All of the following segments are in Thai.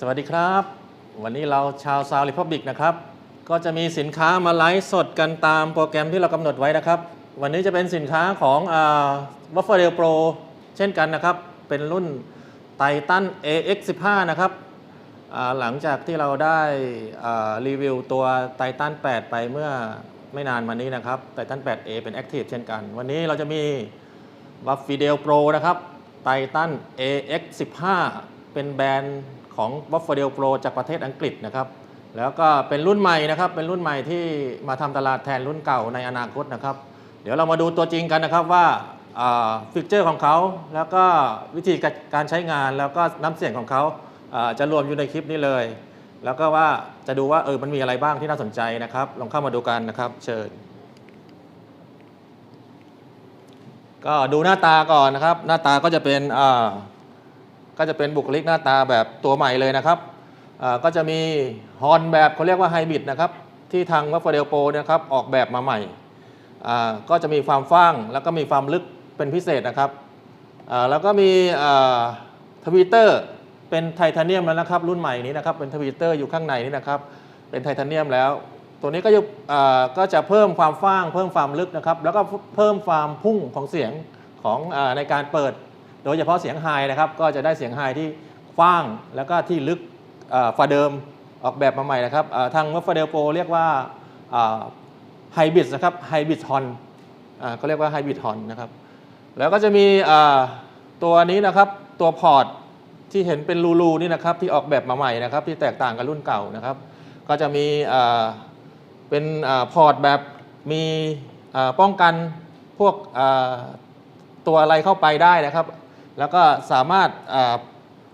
สวัสดีครับ วันนี้เราชาวซาวริพับบิกนะครับ ก็จะมีสินค้ามาไลฟ์สดกันตามโปรแกรมที่เรากำหนดไว้นะครับ วันนี้จะเป็นสินค้าของบัฟเฟอร์เรลโปรเช่นกันนะครับ เป็นรุ่นไททัน AX15 นะครับหลังจากที่เราได้รีวิวตัวไททัน8 ไปเมื่อไม่นานมานี้นะครับไททัน 8A เป็น Active เช่นกัน วันนี้เราจะมีบัฟฟีเดลโปรนะครับไททัน AX15 เป็นแบรนด์ ของ b u f f a l o Pro จากประเทศอังกฤษนะครับ แล้วก็เป็นรุ่นใหม่นะครับ เป็นรุ่นใหม่ที่มาทำตลาดแทนรุ่นเก่าในอนาคตนะครับ เดี๋ยวเรามาดูตัวจริงกันนะครับว่าฟิกเจอร์ของเขา แล้วก็วิธีการใช้งาน แล้วก็น้ำเสียงของเขาอ่าจะรวมอยู่ในคลิปนี้เลย แล้วก็ว่าจะดูว่าเออมันมีอะไรบ้างที่น่าสนใจนะครับ ลองเข้ามาดูกันนะครับ เชิญก็ดูหน้าตาก่อนนะครับ หน้าตาก็จะเป็นอ่า ก็จะเป็นบุคลิกหน้าตาแบบตัวใหม่เลยนะครับก็จะมีฮอนแบบเขาเรียกว่าไฮบริดนะครับที่ทางวัฟเฟเดลโปนะครับออกแบบมาใหม่ ก็จะมีความฟ้างแล้วก็มีความลึกเป็นพิเศษนะครับแล้วก็มีทวิตเตอร์เป็นไทเทเนียมแล้วนะครับ รุ่นใหม่นี้นะครับเป็นทวิตเตอร์อยู่ข้างในนี้นะครับ เป็นไทเทเนียมแล้ว ตัวนี้ก็จะก็จะเพิ่มความฟ้าง เพิ่มความลึกนะครับ แล้วก็เพิ่มความพุ่งของเสียงของอในการเปิด โดยเฉพาะเสียงไฮนะครับก็จะได้เสียงไฮที่กว้างแล้วก็ที่ลึกฝาเดิมออกแบบมาใหม่นะครับทางวัฟเฟเดลโปเรียกว่าไฮบริดนะครับไฮบริดฮอนเขาเรียกว่าไฮบริดฮอนนะครับแล้วก็จะมีตัวนี้นะครับตัวพอร์ตที่เห็นเป็นรูๆนี่นะครับที่ออกแบบมาใหม่นะครับที่แตกต่างกับรุ่นเก่านะครับ ก็จะมีเป็นอพอร์ตแบบมีป้องกันพวกตัวอะไรเข้าไปได้นะครับ แล้วก็สามารถ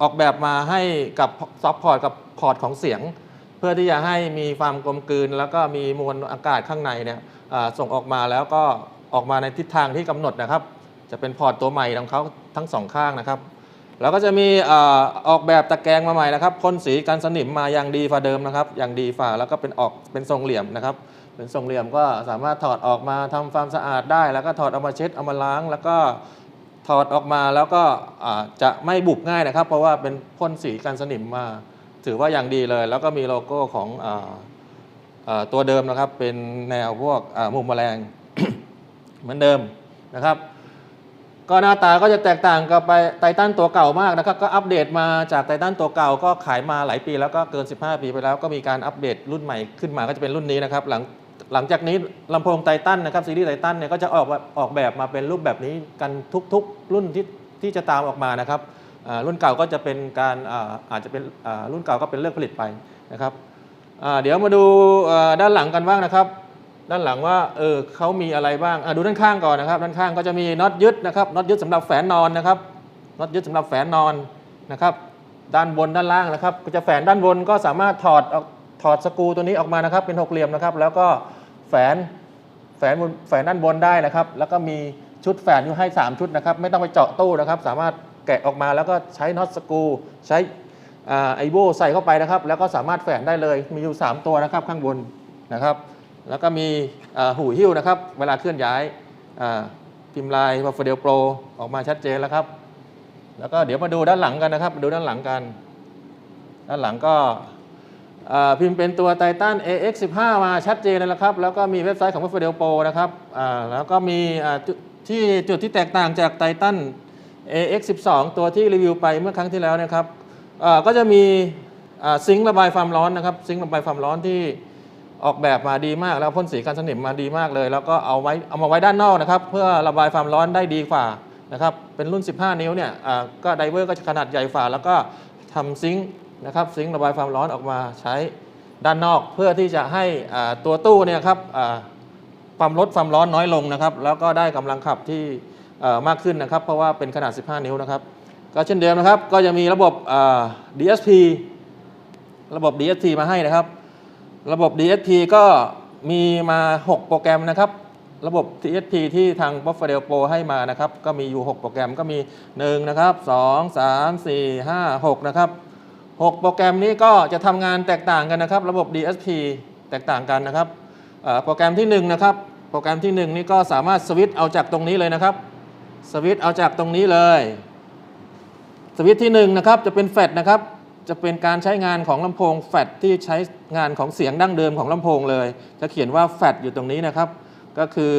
ออกแบบมาให้กับซับพอร์ตกับพอร์ตของเสียง เพื่อที่จะให้มีความกลมกลืน แล้วก็มีมวลอากาศข้างในเนี่ยส่งออกมาแล้วก็ออกมาในทิศทางที่กำหนดนะครับ จะเป็นพอร์ตตัวใหม่ของเขาทั้งสองข้างนะครับ แล้วก็จะมีออกแบบตะแกรงมาใหม่นะครับพ่นสีกันสนิมมาอย่างดีฝ่าเดิมนะครับ อย่างดีฝ่าแล้วก็เป็นออกเป็นทรงเหลี่ยมนะครับเป็นทรงเหลี่ยมก็สามารถถอดออกมาทำความสะอาดได้ แล้วก็ถอดเอามาเช็ดเอามาล้าง แล้วก็ ถอดออกมาแล้วก็จะไม่บุบง่ายนะครับ เพราะว่าเป็นพ่นสีกันสนิมมา ถือว่าอย่างดีเลย แล้วก็มีโลโก้ของออตัวเดิมนะครับ เป็นแนวพวกมุมแมลงเหมือนเดิมนะครับ ก็หน้าตาก็จะแตกต่างกับไปไททันตัวเก่ามากนะครับ ก็อัปเดตมาจากไททันตัวเก่าก็ขายมาหลายปี แล้วก็เกิน 15 ปีไปแล้วก็มีการอัปเดตรุ่นใหม่ขึ้นมาก็จะเป็นรุ่นนี้นะครับ หลัง หลังจากนี้ลำโพงไททันนะครับซีรีส์ไททันเนี่ยก็จะออกแบบออกแบบมาเป็นรูปแบบนี้กันทุกๆ รุ่นที่ที่จะตามออกมานะครับรุ่นเก่าก็จะเป็นการอาจจะเป็นรุ่นเก่าก็เป็นเลิกผลิตไปนะครับเดี๋ยวมาดูด้านหลังกันบ้างนะครับ ด้านหลังว่าเออเขามีอะไรบ้างดูด้านข้างก่อนนะครับ ด้านข้างก็จะมีน็อตยึดนะครับน็อตยึดสำหรับแฝนนอนนะครับน็อตยึดสำหรับแฝนนอนนะครับด้านบนด้านล่างนะครับ ก็จะแฝนด้านบนก็สามารถถอดออกถอดสกูตัวนี้ออกมานะครับเป็นหกเหลี่ยมนะครับ แล้วก็ แฝนแฝนบนแฝนด้านบนได้นะครับ แล้วก็มีชุดแฝนอยู่ให้ 3 ชุดนะครับ ไม่ต้องไปเจาะตู้นะครับ สามารถแกะออกมาแล้วก็ใช้น็อตสกรูใช้อาไอโบใส่เข้าไปนะครับ แล้วก็สามารถแฝนได้เลย มีอยู่ 3 ตัวนะครับข้างบนนะครับ แล้วก็มีหูหิ้วนะครับ เวลาเคลื่อนย้ายพิมพ์ลายวัฟเดลโปรออกมาชัดเจนแล้วครับ แล้วก็เดี๋ยวมาดูด้านหลังกันนะครับ ดูด้านหลังกัน ด้านหลังก็ พิมพ์เป็นตัวไททัน AX15 มาชัดเจนเลยนะครับ แล้วก็มีเว็บไซต์ของวัฟเดลโปรนะครับแล้วก็มีที่จุดที่แตกต่างจากไททัน AX12 ตัวที่รีวิวไปเมื่อครั้งที่แล้วนะครับก็จะมีซิงค์ระบายความร้อนนะครับซิงค์ระบายความร้อนที่ออกแบบมาดีมากแล้วพ่นสีกันสนิมมาดีมากเลย แล้วก็เอาไว้เอามาไว้ด้านนอกนะครับ เพื่อระบายความร้อนได้ดีกว่านะครับเป็นรุ่น 15 นิ้วเนี่ยก็ไดเวอร์ก็จะขนาดใหญ่ฝ่าแล้วก็ทำซิงค์ นะครับซิงค์ระบายความร้อนออกมาใช้ด้านนอก เพื่อที่จะให้ตัวตู้เนี่ยครับความลดความร้อนน้อยลงนะครับ แล้วก็ได้กำลังขับที่มากขึ้นนะครับ เพราะว่าเป็นขนาด 15 นิ้วนะครับ ก็เช่นเดิมนะครับ ก็จะมีระบบ DSP ระบบ DSP มาให้นะครับ ระบบ DSP ก็มีมา 6 โปรแกรมนะครับ ระบบ DSP ที่ทาง b u f f a l o Pro ให้มานะครับ ก็มีอยู่ 6 โปรแกรมก็มี 1 นะครับ 2 3 4 5 6 นะครับ 6 โปรแกรมนี้ก็จะทำงานแตกต่างกันนะครับ ระบบ DSP แตกต่างกันนะครับโปรแกรมที่1นะครับโปรแกรมที่ 1 นี่ก็สามารถสวิตช์เอาจากตรงนี้เลยนะครับสวิตช์เอาจากตรงนี้เลยสวิตช์ที่1นะครับจะเป็นแฟลชนะครับจะเป็นการใช้งานของลำโพงแฟดที่ใช้งานของเสียงดั้งเดิมของลำโพงเลย จะเขียนว่าแฟดอยู่ตรงนี้นะครับ ก็คือ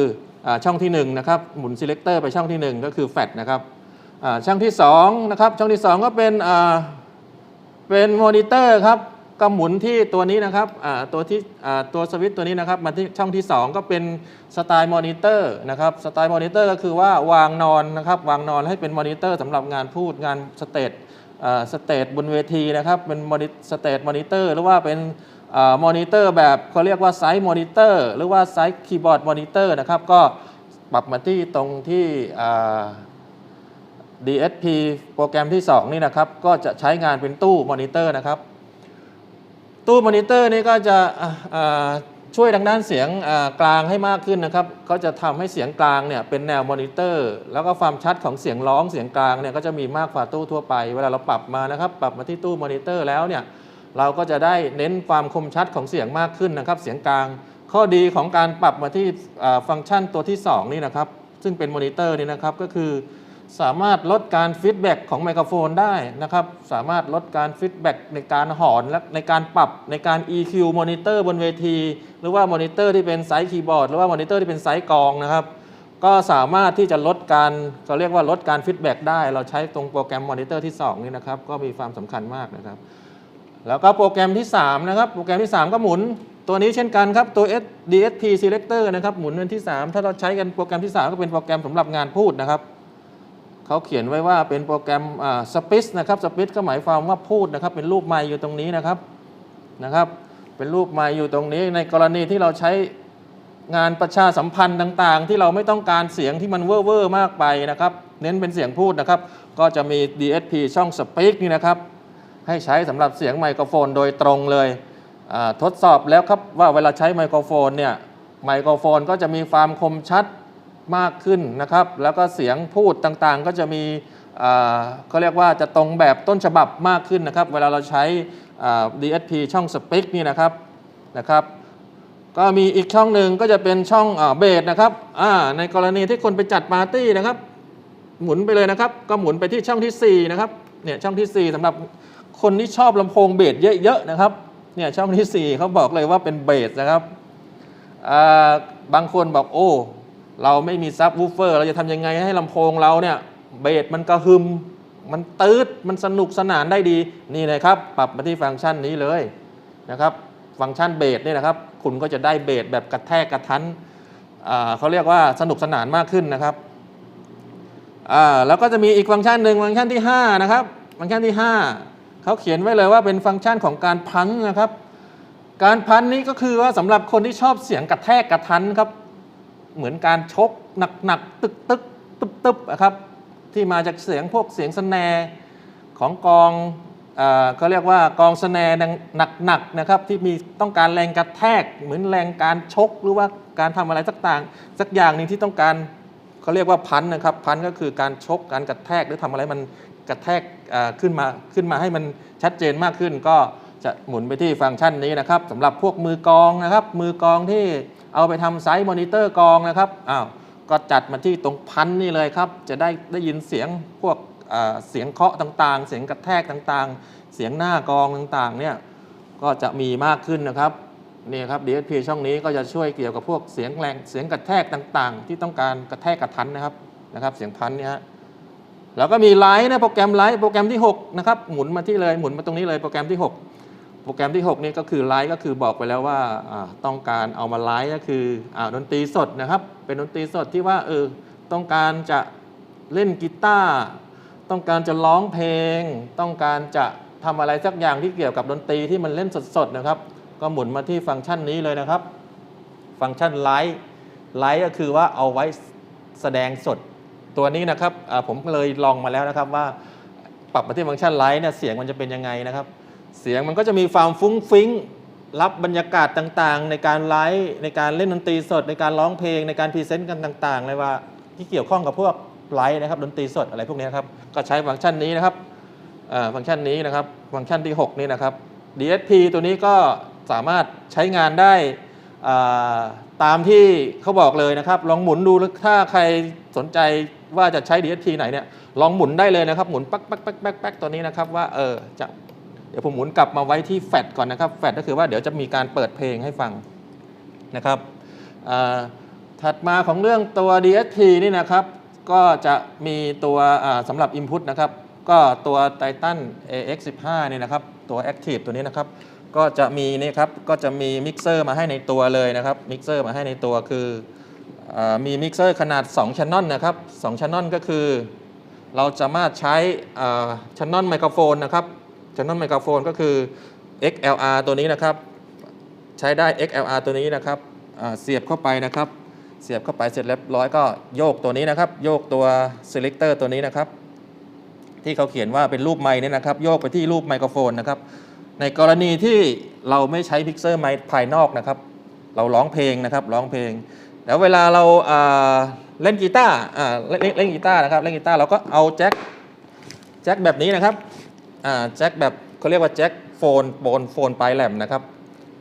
อช่องที่1นะครับหมุน selector ไปช่องที่ 1 ก็คือแฟดนะครับช่องที่2นะครับช่องที่ 2 ก็เป็น เป็นมอนิเตอร์ครับก็หมุนที่ตัวนี้นะครับตัวที่ตัวสวิตตัวนี้นะครับมาที่ช่องที่ 2 ก็เป็นสไตล์มอนิเตอร์นะครับสไตล์มอนิเตอร์ก็คือว่าวางนอนนะครับวางนอนให้เป็นมอนิเตอร์สำหรับงานพูดงานสเตจสเตจบนเวทีนะครับเป็นสเตจมอนิเตอร์หรือว่าเป็นมอนิเตอร์แบบเขาเรียกว่าไซส์มอนิเตอร์หรือว่าไซส์คีย์บอร์ดมอนิเตอร์นะครับก็ปรับมาที่ตรงที่ DSP โปรแกรมที่ 2 นี่นะครับ ก็จะใช้งานเป็นตู้มอนิเตอร์นะครับ ตู้มอนิเตอร์นี่ก็จะช่วยทางด้านเสียงกลางให้มากขึ้นนะครับก็จะทำให้เสียงกลางเนี่ยเป็นแนวมอนิเตอร์ แล้วก็ความชัดของเสียงร้องเสียงกลางเนี่ยก็จะมีมากกว่าตู้ทั่วไป เวลาเราปรับมานะครับ ปรับมาที่ตู้มอนิเตอร์แล้วเนี่ยเราก็จะได้เน้นความคมชัดของเสียงมากขึ้นนะครับ เสียงกลาง ข้อดีของการปรับมาที่ฟังก์ชันตัวที่ 2 นี่นะครับ ซึ่งเป็นมอนิเตอร์นี่นะครับก็คือ สามารถลดการฟีดแบ็กของไมโครโฟนได้นะครับ สามารถลดการฟีดแบ็กในการหอนและในการปรับในการ EQ มอนิเตอร์บนเวที หรือว่ามอนิเตอร์ที่เป็นไซส์คีย์บอร์ดหรือว่ามอนิเตอร์ที่เป็นไซส์กองนะครับ ก็สามารถที่จะลดการเขาเรียกว่าลดการฟีดแบ็กได้ เราใช้ตรงโปรแกรมมอนิเตอร์ที่ 2 นี่นะครับ ก็มีความสำคัญมากนะครับ แล้วก็โปรแกรมที่3นะครับโปรแกรมที่ 3 ก็หมุนตัวนี้เช่นกันครับตัว S DSP Selector นะครับหมุนเป็นที่ 3 ถ้าเราใช้กันโปรแกรมที่ 3 ก็เป็นโปรแกรมสำหรับงานพูดนะครับ เขาเขียนไว้ว่าเป็นโปรแกรมสปิสนะครับสปิสก็หมายความว่าพูดนะครับ เป็นรูปไมค์อยู่ตรงนี้นะครับนะครับ เป็นรูปไมค์อยู่ตรงนี้ ในกรณีที่เราใช้งานประชาสัมพันธ์ต่าง ๆ ที่เราไม่ต้องการเสียงที่มันเว่อร์มากไปนะครับ เน้นเป็นเสียงพูดนะครับ ก็จะมี DSP ช่องสปีกนี่นะครับ ให้ใช้สำหรับเสียงไมโครโฟนโดยตรงเลยทดสอบแล้วครับว่าเวลาใช้ไมโครโฟนเนี่ยไมโครโฟนก็จะมีความคมชัด มากขึ้นนะครับ แล้วก็เสียงพูดต่างๆ ก็จะมีเขาเรียกว่าจะตรงแบบต้นฉบับมากขึ้นนะครับ เวลาเราใช้ DSP ช่องสเปกนี่นะครับนะครับก็มีอีกช่องหนึ่งก็จะเป็นช่องเบสนะครับในกรณีที่คนไปจัดปาร์ตี้นะครับ หมุนไปเลยนะครับ ก็หมุนไปที่ช่องที่4นะครับเนี่ยช่องทีสี่4สำหรับคนที่ชอบลำโพงเบสเยอะๆนะครับเนี่ยช่องทีสี่ 4เขาบอกเลยว่าเป็นเบสนะครับบางคนบอกโอ้ เราไม่มีซับวูฟเฟอร์ เราจะทำยังไงให้ลำโพงเราเนี่ยเบสมันกระหึมมันตืดมันสนุกสนานได้ดีนี่เลยครับ ปรับมาที่ฟังก์ชันนี้เลยนะครับ ฟังก์ชันเบสเนี่ยนะครับ คุณก็จะได้เบสแบบกระแทกกระทันเขาเรียกว่าสนุกสนานมากขึ้นนะครับแล้วก็จะมีอีกฟังก์ชันหนึ่งฟังก์ชันที่ 5 นะครับ ฟังก์ชันที่ 5 เขาเขียนไว้เลยว่าเป็นฟังก์ชันของการพันนะครับ การพันนี้ก็คือว่าสำหรับคนที่ชอบเสียงกระแทกกระทันครับ เหมือนการชกหนักๆตึกตึกตึบตึบอะครับที่มาจากเสียงพวกเสียงสแนของกองเขาเรียกว่ากองสแนหนักๆนะครับที่มีต้องการแรงกระแทก เหมือนแรงการชกหรือว่าการทำอะไรสักต่างสักอย่างหนึ่งที่ต้องการเขาเรียกว่าพันนะครับพันก็คือการชกการกระแทกหรือทำอะไรมันกระแทกขึ้นมาขึ้นมาให้มันชัดเจนมากขึ้น ก็จะหมุนไปที่ฟังก์ชันนี้นะครับสำหรับพวกมือกองนะครับ มือกองที่ เอาไปทำไซส์มอนิเตอร์กองนะครับอ้าวก็จัดมาที่ตรงพันนี่เลยครับ จะได้ได้ยินเสียงพวกเสียงเคาะต่างๆ เสียงกระแทกต่างๆ เสียงหน้ากองต่างๆเนี่ยก็จะมีมากขึ้นนะครับนี่ครับ DSP ช่องนี้ก็จะช่วยเกี่ยวกับพวกเสียงแรงเสียงกระแทกต่างๆ ที่ต้องการกระแทกกระทันนะครับนะครับ เสียงพันเนี่ยฮะแล้วก็มีไลท์นะโปรแกรมไลท์โปรแกรมที่6นะครับหมุนมาที่เลยหมุนมาตรงนี้เลยโปรแกรมที่ 6 โปรแกรมที่ 6 นี่ก็คือไลท์ก็คือบอกไปแล้วว่าต้องการเอามาไลท์ก็คืออ่าดนตรีสดนะครับ เป็นดนตรีสดที่ว่าเออต้องการจะเล่นกีตาร์ต้องการจะร้องเพลง ต้องการจะทำอะไรสักอย่างที่เกี่ยวกับดนตรีที่มันเล่นสดๆนะครับ ก็หมุนมาที่ฟังก์ชันนี้เลยนะครับ ฟังก์ชันไลท์ไลท์ก็คือว่าเอาไว้แสดงสดตัวนี้นะครับผมเลยลองมาแล้วนะครับว่าปรับมาที่ฟังก์ชันไลท์เนี่ยเสียงมันจะเป็นยังไงนะครับ เสียงมันก็จะมีความฟุ้งฟิ้ง รับบรรยากาศต่างๆ ในการไลฟ์ในการเล่นดนตรีสด ในการร้องเพลงในการพรีเซนต์กันต่างๆเลยว่าที่เกี่ยวข้องกับพวกไลฟ์นะครับดนตรีสดอะไรพวกนี้ครับก็ใช้ฟังก์ชันนี้นะครับฟังก์ชันนี้นะครับฟังก์ชันที่ 6 นี่นะครับ DSP ตัวนี้ก็สามารถใช้งานได้ตามที่เขาบอกเลยนะครับ ลองหมุนดูถ้าใครสนใจว่าจะใช้ DSP ไหนเนี่ยลองหมุนได้เลยนะครับ หมุนปักปักปักปักปักตัวนี้นะครับว่าเออจะ ดี๋ยวผมหมุนกลับมาไว้ที่แฟดก่อนนะครับแฟดก็คือว่าเดี๋ยวจะมีการเปิดเพลงให้ฟังนะครับถัดมาของเรื่องตัว DSP นี่นะครับ ก็จะมีตัวสำหรับ Input นะครับ ก็ตัว Titan AX15 นี่นะครับ ตัว Active ตัวนี้นะครับ ก็จะมีนี่ครับ ก็จะมีมิกเซอร์มาให้ในตัวเลยนะครับ มิกเซอร์มาให้ในตัวคืออมีมิกเซอร์ขนาด2 channel นะครับ2 channel ก็คือ เราสามาใช้ชันนอนไมโครโฟนนะครับ ชันนอนไมโครโฟนก็คือ XLR ตัวนี้นะครับ ใช้ได้ XLR ตัวนี้นะครับเสียบเข้าไปนะครับ เสียบเข้าไปเสร็จเรียบร้อยก็โยกตัวนี้นะครับ โยกตัว selector ตัวนี้นะครับ ที่เขาเขียนว่าเป็นรูปไม้นี่ยนะครับ โยกไปที่รูปไมโครโฟนนะครับ ในกรณีที่เราไม่ใช้พิกเซอร์ไมค์ภายนอกนะครับ เราร้องเพลงนะครับร้องเพลง แล้วเวลาเราเล่นกีตาร์เล่นเล่นกีตาร์นะครับ เล่นกีตาร์เราก็เอาแจ็คแจ็คแบบนี้นะครับ แจ็คแบบเขาเรียกว่าแจ็คโฟนโบนโฟนปลายแหลมนะครับ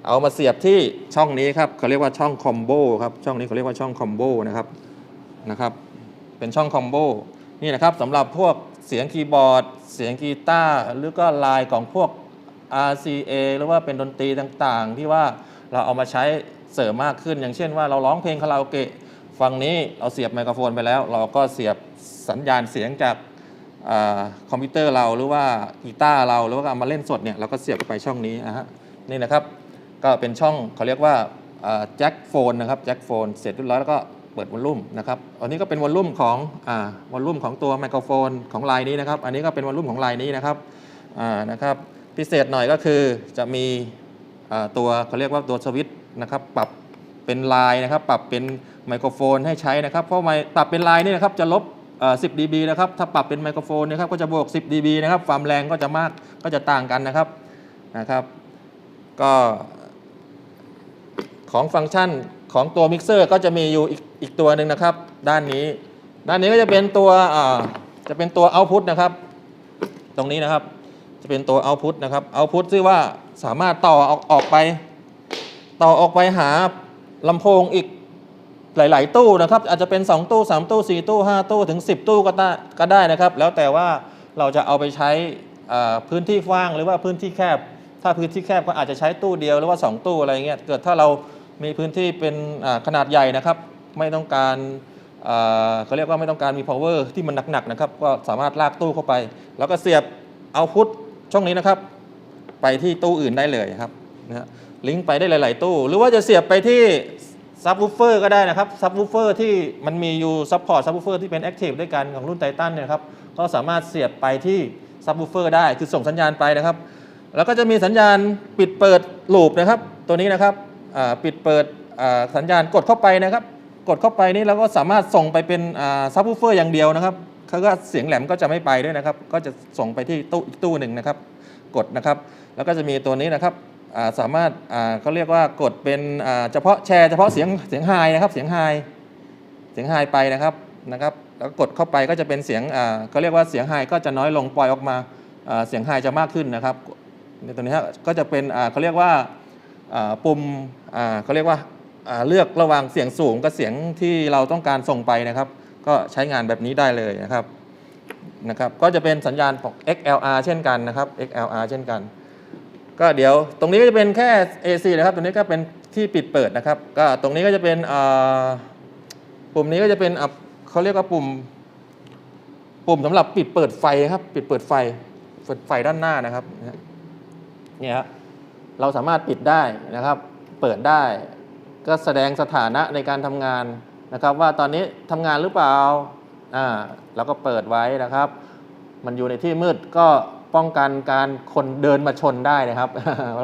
เอามาเสียบที่ช่องนี้ครับเขาเรียกว่าช่องคอมโบครับช่องนี้เขาเรียกว่าช่องคอมโบนะครับนะครับ เป็นช่องคอมโบนี่นะครับสำหรับพวกเสียงคีย์บอร์ด เสียงกีตาร์หรือก็ลายของพวก RCA หรือว่าเป็นดนตรีต่างๆ ที่ว่าเราเอามาใช้เสริมมากขึ้น อย่างเช่นว่าเราร้องเพลงคาราโอเกะฝั่งนี้เราเสียบไมโครโฟนไปแล้ว เราก็เสียบสัญญาณเสียงจาก คอมพิวเตอร์เราหรือว่ากีตาร์เราหรือว่าเอามาเล่นสดเนี่ยเราก็เสียบไปช่องนี้นะฮะนี่นะครับก็เป็นช่องเขาเรียกว่าแจ็คโฟนนะครับแจ็คโฟนเสร็จเรียบร้อยแล้วก็เปิดวอลลุ่มนะครับอันนี้ก็เป็นวอลลุ่มของอวอลลุ่มของตัวไมโครโฟนของลายนี้นะครับ อันนี้ก็เป็นวอลลุ่มของลายนี้นะครับนะครับพิเศษหน่อยก็คือจะมีตัวเขาเรียกว่าตัวสวิตช์นะครับปรับเป็นลายนะครับ ปรับเป็นไมโครโฟนให้ใช้นะครับ เพราะไมปรับเป็นลายนี่นะครับจะลบ 10 dB นะครับ ถ้าปรับเป็นไมโครโฟนนะครับก็จะบวก 10 dB นะครับ ความแรงก็จะมากก็จะต่างกันนะครับนะครับ ก็ของฟังก์ชันของตัวมิกเซอร์ก็จะมีอยู่อีกอีกตัวหนึ่งนะครับ ด้านนี้ ด้านนี้ก็จะเป็นตัวจะเป็นตัวเอาพุตนะครับ ตรงนี้นะครับ จะเป็นตัวเอาพุตนะครับเอาพุตที่ว่าสามารถต่อออกออกไป ต่อออกไปหาลำโพงอีก หลาย ๆ ตู้นะครับ อาจจะเป็น 2 ตู้ 3 ตู้ 4 ตู้ 5 ตู้ถึง 10 ตู้ก็ได้ก็ได้นะครับ แล้วแต่ว่าเราจะเอาไปใช้พื้นที่กว้างหรือว่าพื้นที่แคบ ถ้าพื้นที่แคบก็อาจจะใช้ตู้เดียวหรือว่า 2 ตู้อะไรเงี้ยเกิดถ้าเรามีพื้นที่เป็นขนาดใหญ่นะครับ ไม่ต้องการเขาเรียกว่าไม่ต้องการมี power ที่มันหนัก ๆ นะครับ ก็สามารถลากตู้เข้าไป แล้วก็เสียบเอาพุทช่องนี้นะครับ ไปที่ตู้อื่นได้เลยครับนะฮะลิงก์ไปได้หลาย ๆ ตู้ หรือว่าจะเสียบไปที่ ซับวูฟเฟอร์ก็ได้นะครับซับวูฟเฟอร์ที่มันมีอยู่ซัพพอร์ตซับวูฟเฟอร์ที่เป็นแอคทีฟด้วยกันของรุ่นไททันเนี่ยครับก็สามารถเสียบไปที่ซับวูฟเฟอร์ได้คือส่งสัญญาณไปนะครับ แล้วก็จะมีสัญญาณปิดเปิดลูปนะครับ ตัวนี้นะครับปิดเปิดสัญญาณกดเข้าไปนะครับ กดเข้าไปนี่เราก็สามารถส่งไปเป็นซับวูฟเฟอร์อย่างเดียวนะครับเขาก็เสียงแหลมก็จะไม่ไปด้วยนะครับ ก็จะส่งไปที่ตู้อีกตู้หนึ่งนะครับ กดนะครับ แล้วก็จะมีตัวนี้นะครับ สามารถเขาเรียกว่ากดเป็นเฉพาะแชร์เฉพาะเสียงเสียงไฮนะครับเสียงไฮเสียงไฮไปนะครับนะครับแล้วกดเข้าไปก็จะเป็นเสียงเขาเรียกว่าเสียงไฮก็จะน้อยลงปล่อยออกมาเสียงไฮจะมากขึ้นนะครับในตัวนี้ก็จะเป็นเขาเรียกว่าปุ่มเขาเรียกว่าอ่าเลือกระหว่างเสียงสูงกับเสียงที่เราต้องการส่งไปนะครับ ก็ใช้งานแบบนี้ได้เลยนะครับนะครับ ก็จะเป็นสัญญาณของ XLR เช่นกันนะครับ XLR เช่นกัน ก็เดี๋ยวตรงนี้ก็จะเป็นแค่ AC นะครับตรงนี้ก็เป็นที่ปิดเปิดนะครับ ก็ตรงนี้ก็จะเป็นปุ่มนี้ก็จะเป็นเขาเรียกว่าปุ่ม ปุ่มสำหรับปิดเปิดไฟครับ ปิดเปิดไฟเปิดไฟด้านหน้านะครับเนี่ยฮะเราสามารถปิดได้นะครับ เปิดได้ ก็แสดงสถานะในการทำงานนะครับ ว่าตอนนี้ทำงานหรือเปล่าอ่าเราก็เปิดไว้นะครับ มันอยู่ในที่มืดก็ ป้องกันการคนเดินมาชนได้นะครับ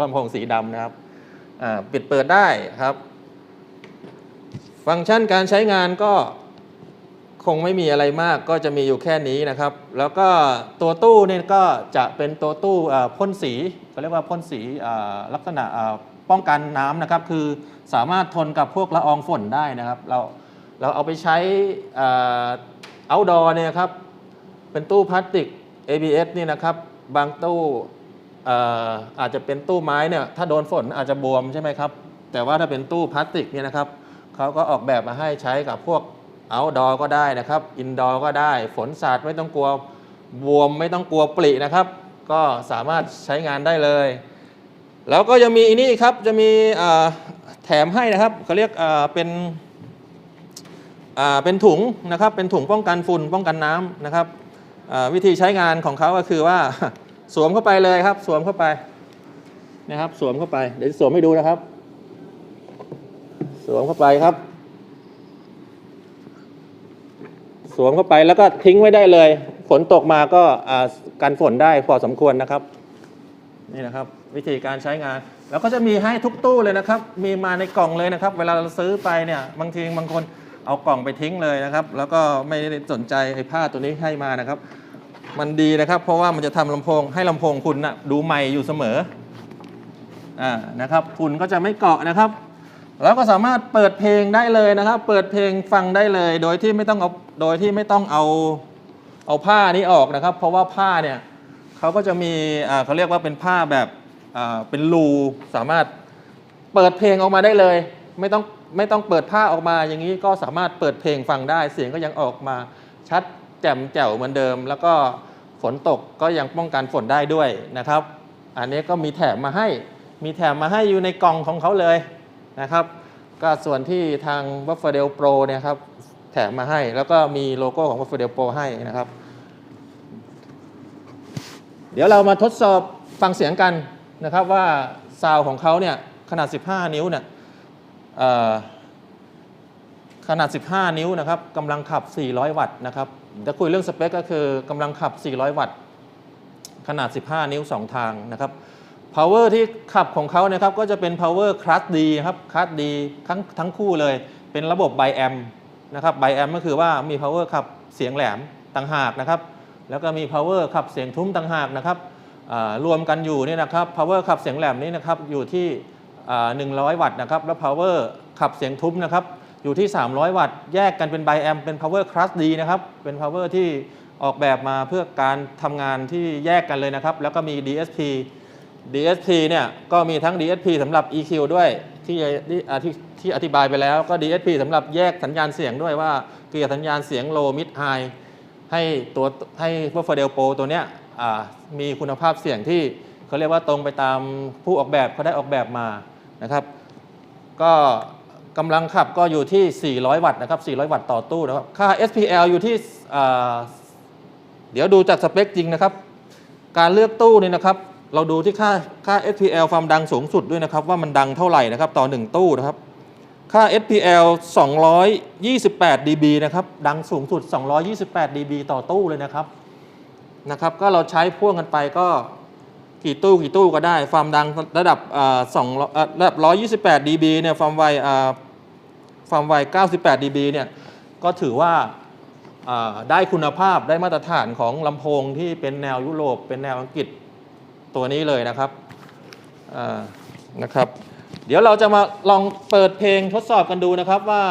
ลำโพงสีดำนะครับปิดเปิดได้ครับ ฟังก์ชันการใช้งานก็คงไม่มีอะไรมากก็จะมีอยู่แค่นี้นะครับ แล้วก็ตัวตู้เนี่ยก็จะเป็นตัวตู้พ่นสีเขาเรียกว่าพ่นสีลักษณะป้องกันน้ำนะครับ คือสามารถทนกับพวกละอองฝนได้นะครับ เราเราเอาไปใช้เอาดอร์เนี่ยครับ เป็นตู้พลาสติก ABS นี่นะครับ บางตู้อาจจะเป็นตู้ไม้เนี่ยถ้าโดนฝนอาจจะบวมใช่ไหมครับ แต่ว่าถ้าเป็นตู้พลาสติกเนี่ยนะครับเขาก็ออกแบบมาให้ใช้กับพวก outdoor ก็ได้นะครับ indoor ก็ได้ ฝนสาดไม่ต้องกลัวบวมไม่ต้องกลัวปรินะครับ ก็สามารถใช้งานได้เลย แล้วก็ยังมีอันนี้ครับจะมีแถมให้นะครับเขาเรียกเป็นเป็นถุงนะครับเป็นถุงป้องกันฝุ่นป้องกันน้ำนะครับ วิธีใช้งานของเขาก็คือว่าสวมเข้าไปเลยครับ สวมเข้าไปนะครับ สวมเข้าไป เดี๋ยวสวมให้ดูนะครับ สวมเข้าไปครับ สวมเข้าไปแล้วก็ทิ้งไว้ได้เลย ฝนตกมาก็อ่ากันฝนได้พอสมควรนะครับ นี่นะครับ วิธีการใช้งาน แล้วก็จะมีให้ทุกตู้เลยนะครับ มีมาในกล่องเลยนะครับ เวลาเราซื้อไปเนี่ยบางทีบางคนเอากล่องไปทิ้งเลยนะครับ แล้วก็ไม่ได้สนใจไอ้ผ้าตัวนี้ให้มานะครับ มันดีนะครับ เพราะว่ามันจะทำลำโพงให้ลำโพงคุณนะดูใหม่อยู่เสมออ่านะครับฝุ่นก็จะไม่เกาะนะครับ แล้วก็สามารถเปิดเพลงได้เลยนะครับ เปิดเพลงฟังได้เลย โดยที่ไม่ต้องเอาโดยที่ไม่ต้องเอาเอาผ้านี้ออกนะครับ เพราะว่าผ้าเนี่ยเขาก็จะมีอ่าเขาเรียกว่าเป็นผ้าแบบอ่าเป็นรูสามารถเปิดเพลงออกมาได้เลย ไม่ต้องไม่ต้องเปิดผ้าออกมาอย่างนี้ก็สามารถเปิดเพลงฟังได้เสียงก็ยังออกมาชัด แจ่มแจ๋วเหมือนเดิม แล้วก็ฝนตกก็ยังป้องกันฝนได้ด้วยนะครับ อันนี้ก็มีแถมมาให้มีแถมมาให้อยู่ในกล่องของเขาเลยนะครับ ก็ส่วนที่ทาง w a f f a d e l Pro เนี่ยครับแถมมาให้แล้วก็มีโลโก้ของ w a f f a d e l Pro ให้นะครับ เดี๋ยวเรามาทดสอบฟังเสียงกันนะครับว่าซาวของเขาเนี่ยขนาด 15 นิ้วเนี่ยขนาด 15 นิ้วนะครับกำลังขับ 400 วัตต์นะครับ จะคุยเรื่องสเปคก็คือกำลังขับ 400 วัตต์ ขนาด 15 นิ้ว 2 ทางนะครับ power ที่ขับของเขานะครับก็จะเป็น power class D ครับ class D ทั้งทั้งคู่เลย เป็นระบบ bi amp นะครับ bi amp ก็คือว่ามี power ขับเสียงแหลมต่างหากนะครับ แล้วก็มี power ขับเสียงทุ้มต่างหากนะครับรวมกันอยู่นี่นะครับ power ขับเสียงแหลมนี้นะครับอยู่ที่ 100 วัตต์นะครับ แล้ว power ขับเสียงทุ้มนะครับ อยู่ที่ 300 วัตต์ แยกกันเป็น bi amp เป็น power class D นะครับ เป็น power ที่ออกแบบมาเพื่อการทำงานที่แยกกันเลยนะครับ แล้วก็มี DSP DSP เนี่ยก็มีทั้ง DSP สำหรับ EQ ด้วยที่ที่อ่าที่ที่อธิบายไปแล้วก็ DSP สำหรับแยกสัญญาณเสียงด้วยว่าเกลี่ยสัญญาณเสียง low mid high ให้ตัวให้พวก f a d e l Pro ตัวเนี้ยมีคุณภาพเสียงที่เขาเรียกว่าตรงไปตามผู้ออกแบบเขาได้ออกแบบมานะครับ ก็ กำลังขับก็อยู่ที่ 400 วัตต์นะครับ 400 วัตต์ต่อตู้นะครับ ค่า SPL อยู่ที่ เดี๋ยวดูจากสเปคจริงนะครับ การเลือกตู้นี่นะครับ เราดูที่ค่าค่า SPL ความดังสูงสุดด้วยนะครับ ว่ามันดังเท่าไหร่นะครับต่อ 1 ตู้นะครับ ค่า SPL 228 dB นะครับ ดังสูงสุด 228 dB ต่อตู้เลยนะครับ นะครับ ก็เราใช้พ่วงกันไปก็ กี่ตู้กี่ตู้ก็ได้ ความดังระดับสองระดับ 128 dB เนี่ยความไวอ่าความไว 98 dB เนี่ยก็ถือว่าได้คุณภาพได้มาตรฐานของลำโพงที่เป็นแนวยุโรป เป็นแนวอังกฤษตัวนี้เลยนะครับนะครับ เดี๋ยวเราจะมาลองเปิดเพลงทดสอบกันดูนะครับว่า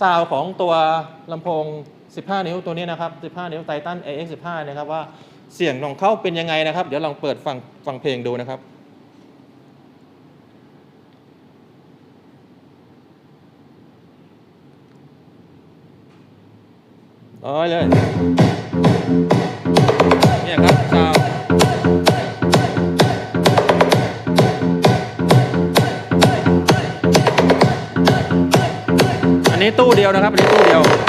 ซาวของตัวลำโพง 15 นิ้วตัวนี้นะครับ 15 นิ้วไททัน AX15 นะครับว่า เสียงของเขาเป็นยังไงนะครับ เดี๋ยวลองเปิดฟังฟังเพลงดูนะครับร้อยเลยเนี่ยครับซาวอันนี้ตู้เดียวนะครับ อันนี้ตู้เดียว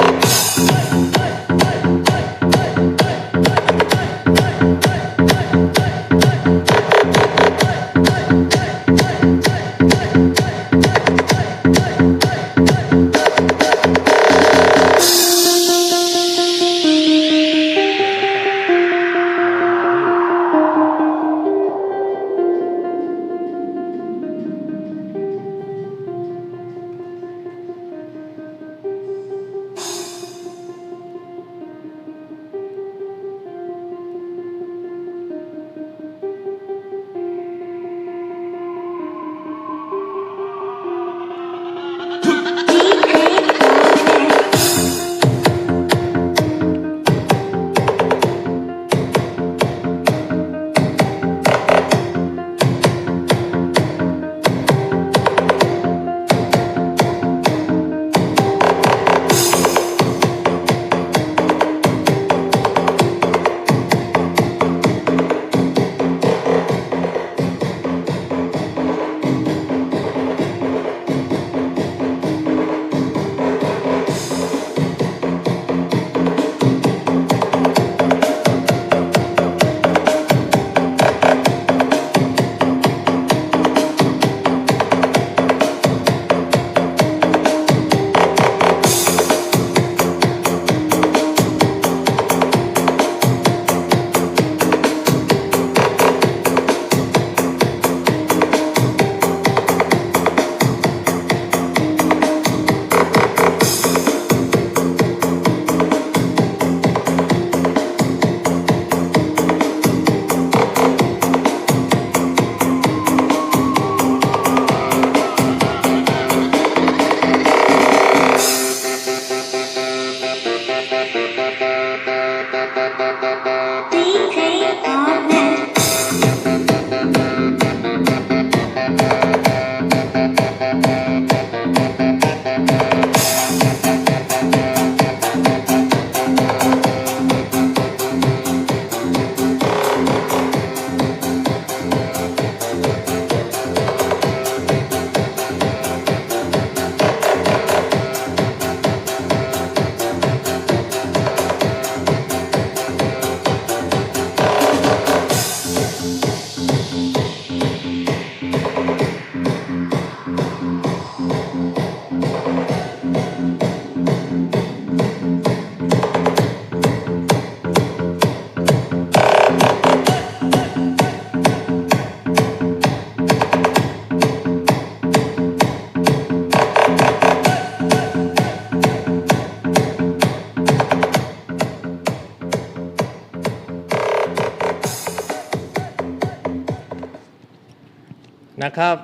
นะครับ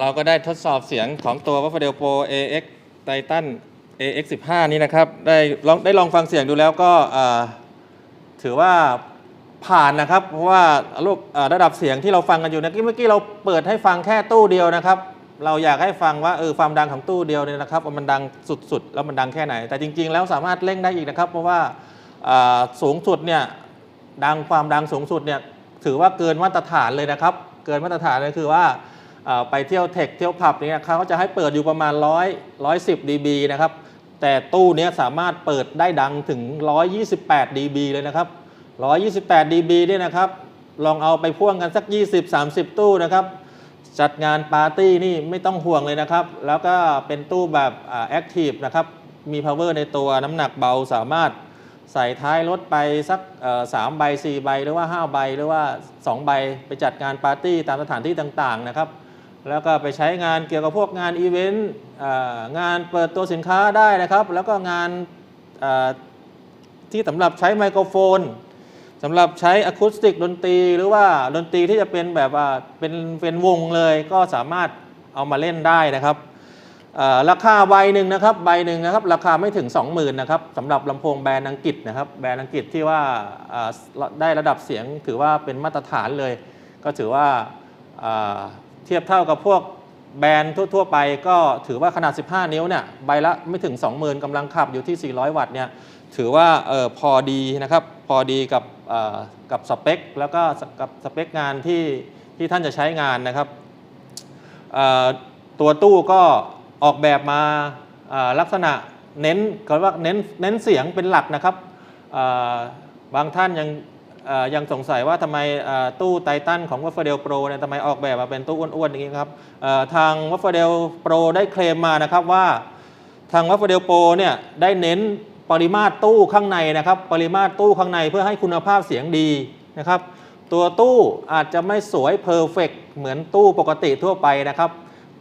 เราก็ได้ทดสอบเสียงของตัว w a f f a d e Pro AX Titan AX 15นี้นะครับ ได้ลองได้ลองฟังเสียงดูแล้วก็ถือว่าผ่านนะครับ เพราะว่าลูกระดับเสียงที่เราฟังกันอยู่เนะเมื่อกี้เราเปิดให้ฟังแค่ตู้เดียวนะครับ เราอยากให้ฟังว่าเออความดังของตู้เดียวเนี่ยนะครับว่ามันดังสุดๆ แล้วมันดังแค่ไหน แต่จริง ๆ แล้วสามารถเร่งได้อีกนะครับ เพราะว่าสูงสุดเนี่ยดังความดังสูงสุดเนี่ยถือว่าเกินมาตรฐานเลยนะครับ เกินมาตรฐานเลยคือว่าไปเที่ยวเทคเที่ยวผับเนี่ยเขาจะให้เปิดอยู่ประมาณ 100 110 dB นะครับ แต่ตู้นี้สามารถเปิดได้ดังถึง 128 dB เลยนะครับ 128 dB เนี่ยนะครับ ลองเอาไปพ่วงกันสัก 20-30 ตู้นะครับ จัดงานปาร์ตี้นี่ไม่ต้องห่วงเลยนะครับ แล้วก็เป็นตู้แบบแอคทีฟนะครับ มี power ในตัวน้ำหนักเบาสามารถ ใส่ท้ายรถไปสักสามใบสี่ใบหรือว่า5ใบหรือว่า2ใบไปจัดงานปาร์ตี้ตามสถานที่ต่างๆนะครับ แล้วก็ไปใช้งานเกี่ยวกับพวกงานอีเวนต์งานเปิดตัวสินค้าได้นะครับ แล้วก็งานที่สำหรับใช้ไมโครโฟนสำหรับใช้อะคูสติกดนตรี หรือว่าดนตรีที่จะเป็นแบบว่าเป็นเป็นวงเลยก็สามารถเอามาเล่นได้นะครับ ราคาใบหนึ่งนะครับใบหนึ่งนะครับราคาไม่ถึง 20,000นะครับสำหรับลำโพงแบรนด์อังกฤษนะครับแบรนด์อังกฤษที่ว่าได้ระดับเสียงถือว่าเป็นมาตรฐานเลย ก็ถือว่าเทียบเท่ากับพวกแบรนด์ทั่ว ๆ ไปก็ถือว่าขนาด 15 นิ้วเนี่ยใบละไม่ถึง 20,000กำลังขับอยู่ที่ 400 วัตต์เนี่ยถือว่าออพอดีนะครับพอดีกับกับสเปคแล้วก็กับสเปคงานที่ที่ท่านจะใช้งานนะครับตัวตู้ก็ ออกแบบมาลักษณะเน้นเขาว่าเน้นเน้นเสียงเป็นหลักนะครับบางท่านยังยังสงสัยว่าทำไมตู้ไททันของวัฟเฟเดลโปรเนี่ยทำไมออกแบบมาเป็นตู้อ้วนๆอย่างนี้ครับทางวัฟเฟเดลโปรได้เคลมมานะครับว่าทางวัฟเฟเดลโปรเนี่ยได้เน้นปริมาตรตู้ข้างในนะครับ ปริมาตรตู้ข้างในเพื่อให้คุณภาพเสียงดีนะครับ ตัวตู้อาจจะไม่สวยเพอร์เฟกเหมือนตู้ปกติทั่วไปนะครับ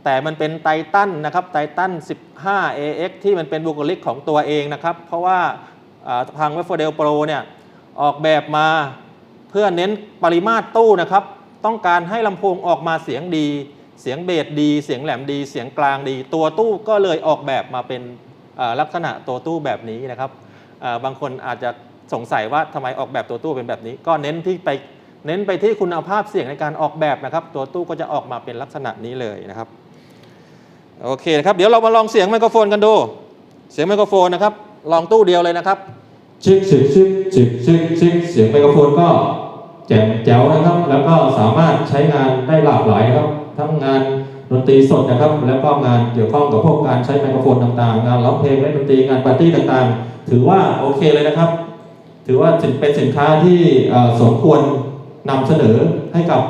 แต่มันเป็นไททันนะครับไททัน 15 AX ที่มันเป็นบุคลิกของตัวเองนะครับ เพราะว่าทาง w e f o r d e l Pro เนี่ยออกแบบมาเพื่อเน้นปริมาตรตู้นะครับ ต้องการให้ลำโพงออกมาเสียงดี เสียงเบสดี เสียงแหลมดี เสียงกลางดี ตัวตู้ก็เลยออกแบบมาเป็นลักษณะตัวตู้แบบนี้นะครับบางคนอาจจะสงสัยว่าทำไมออกแบบตัวตู้เป็นแบบนี้ ก็เน้นที่ไปเน้นไปที่คุณภาพเสียงในการออกแบบนะครับ ตัวตู้ก็จะออกมาเป็นลักษณะนี้เลยนะครับ โอเคนะครับ เดี๋ยวเรามาลองเสียงไมโครโฟนกันดู เสียงไมโครโฟนนะครับ ลองตู้เดียวเลยนะครับชิกชิกชิกชิกชิกชิกเสียงไมโครโฟนก็แจ่มแจ๋วนะครับ แล้วก็สามารถใช้งานได้หลากหลายนะครับ ทั้งงานดนตรีสดนะครับ แล้วก็งานเกี่ยวข้องกับพวกการใช้ไมโครโฟนต่างๆ งานร้องเพลงเล่นดนตรีงานปาร์ตี้ต่างๆ ถือว่าโอเคเลยนะครับ ถือว่าเป็นสินค้าที่สมควรนำเสนอให้กับ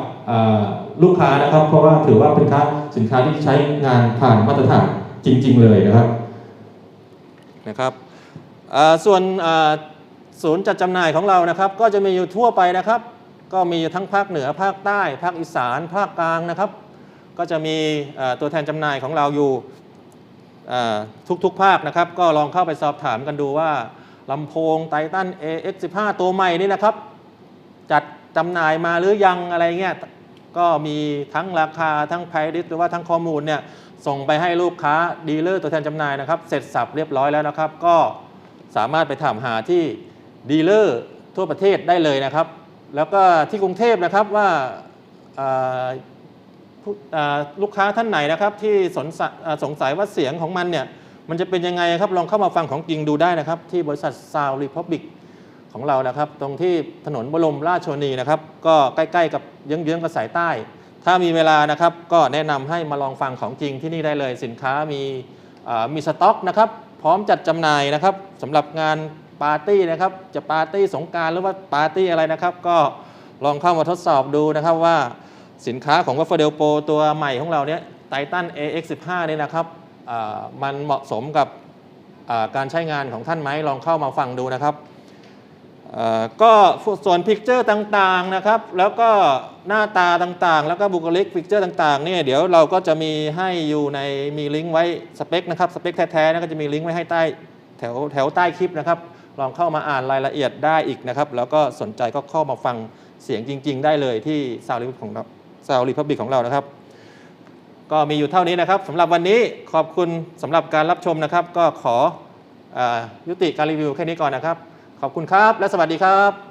ลูกค้านะครับ เพราะว่าถือว่าเป็นค้า สินค้าที่ใช้งานผ่านมาตรฐานจริง ๆ เลยนะครับนะครับส่วนศูนย์จัดจำหน่ายของเรานะครับ ก็จะมีอยู่ทั่วไปนะครับ ก็มีทั้งภาคเหนือภาคใต้ ภาคอีสาน ภาคกลางนะครับ ก็จะมีตัวแทนจำหน่ายของเราอยู่ทุกๆ ภาคนะครับ ก็ลองเข้าไปสอบถามกันดูว่าลำโพงไททัน AX15 ตัวใหม่นี่นะครับ จัดจำหน่ายมาหรือยังอะไรเงี้ย ก็มีทั้งราคาทั้งไพริสหรือว่าทั้งข้อมูลเนี่ยส่งไปให้ลูกค้าดีลเลอร์ตัวแทนจำหน่ายนะครับ เสร็จสับเรียบร้อยแล้วนะครับ ก็สามารถไปถามหาที่ดีลเลอร์ทั่วประเทศได้เลยนะครับ แล้วก็ที่กรุงเทพนะครับว่าลูกค้าท่านไหนนะครับ ที่สนสสงสัยว่าเสียงของมันเนี่ยมันจะเป็นยังไงครับลองเข้ามาฟังของจริงดูได้นะครับ ที่บริษัท Sound Republic ของเรานะครับ ตรงที่ถนนบรมราชชนีนะครับ ก็ใกล้ๆกับเยื้องๆกับสายใต้ ถ้ามีเวลานะครับ ก็แนะนำให้มาลองฟังของจริงที่นี่ได้เลย สินค้ามีมีสต็อกนะครับ พร้อมจัดจำหน่ายนะครับสำหรับงานปาร์ตี้นะครับ จะปาร์ตี้สงการหรือว่าปาร์ตี้อะไรนะครับ ก็ลองเข้ามาทดสอบดูนะครับว่าสินค้าของวัฟเฟเดลโปตัวใหม่ของเราเนี่ยไททัน AX15 เนี่ยนะครับมันเหมาะสมกับการใช้งานของท่านไหมลองเข้ามาฟังดูนะครับ ก็ส่วนพิกเจอร์ต่างๆนะครับ แล้วก็หน้าตาต่างๆ แล้วก็บุคลิกพิกเจอร์ต่างๆเนี่ยเดี๋ยวเราก็จะมีให้อยู่ในมีลิงก์ไว้สเปคนะครับสเปคแท้ๆนะก็จะมีลิงก์ไว้ให้ใต้แถวแถวใต้คลิปนะครับ ลองเข้ามาอ่านรายละเอียดได้อีกนะครับ แล้วก็สนใจก็เข้ามาฟังเสียงจริง ๆ ได้เลยที่ซาวรีของเราซาวรีพับบิกของเรานะครับ ก็มีอยู่เท่านี้นะครับสำหรับวันนี้ขอบคุณสำหรับการรับชมนะครับ ก็ขออยุติการรีวิวแค่นี้ก่อนนะครับ ขอบคุณครับ และสวัสดีครับ